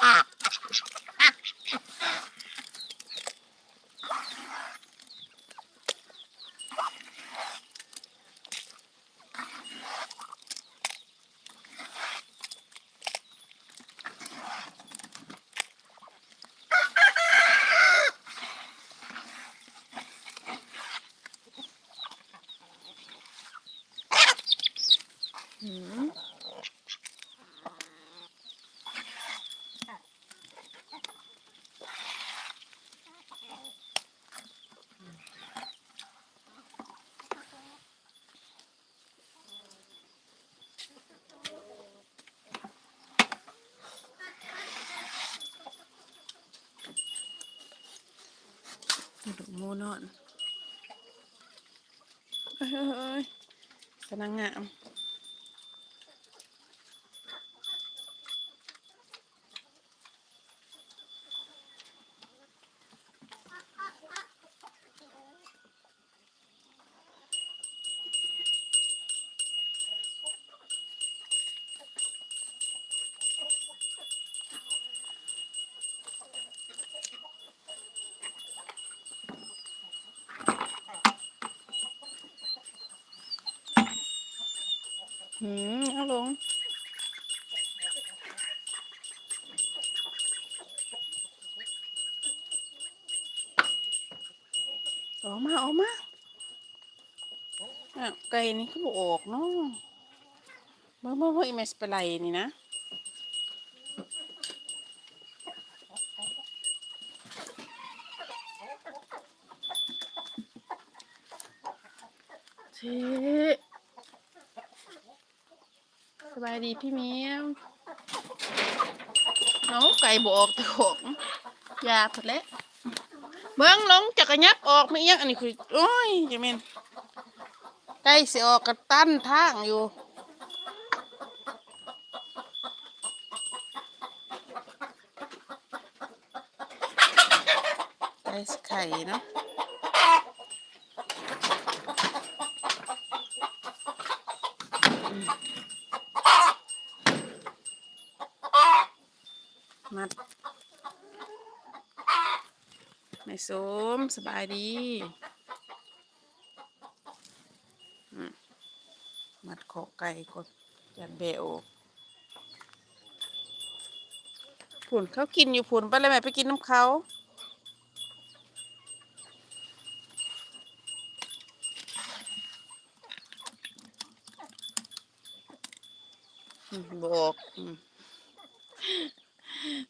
ha ดูหมูนอนเฮ้ยกำลังงาม หืมเอาลงออกมาออกมาอะไก่นี่เขาบอกออกเนาะเมื่อเมื่อเมื่ออีเมสไปไลนี่นะเช่ สบายดีพี่เมียวเอาไก่บออกตะขอกยาพอแล้วเบิ้งลงจักรยับออกไม่ยังอันนี้คือโอ้ยจะเมนไก่เสิออกกระตั้นทางอยู่ไก่สิไข่เนาะ มัดไม่สมสบายดีมัดขอไก่ก่อนจัดเบโอผุนเขากินอยู่ผุนไปเลยแม่ไปกินน้ำเขาบอก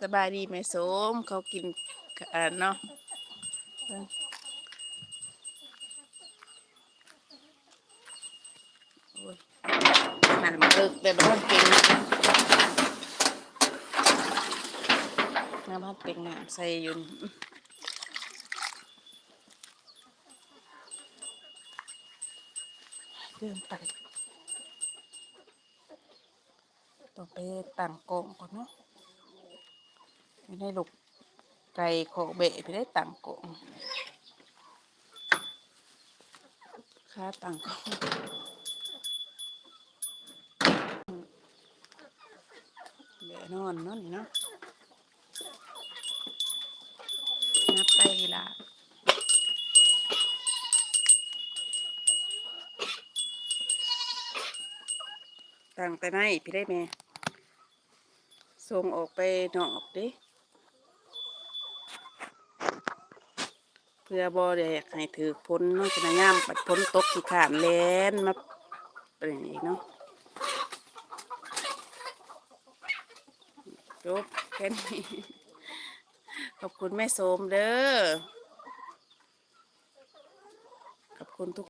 สบายดีไหมโสมเขากินเอ่อเนาะเบิ่งโอ้ยน้ำเลิกแต่บ้านเป็นน้ำบ้านเป็นน้ำใส่ยุ่นเดินไปต้องไปตั้งกองก่อนเนาะ ไม่ได้ลูกไก่โคเบะไปได้ตังกงค่าตังกงเบะนอนนอนนี่เนาะนับไปละตังแต่ไหนพี่ได้แม่ส่งออกไปนอกดิ เพื่อบ่ได้อยากให้ถือพ้นเนาะจะนายามปัดพ้นตกที่ขานแลนมาเป็นอย่างนี้เนาะจบแค่นี้ขอบคุณแม่โสมเด้อขอบคุณทุก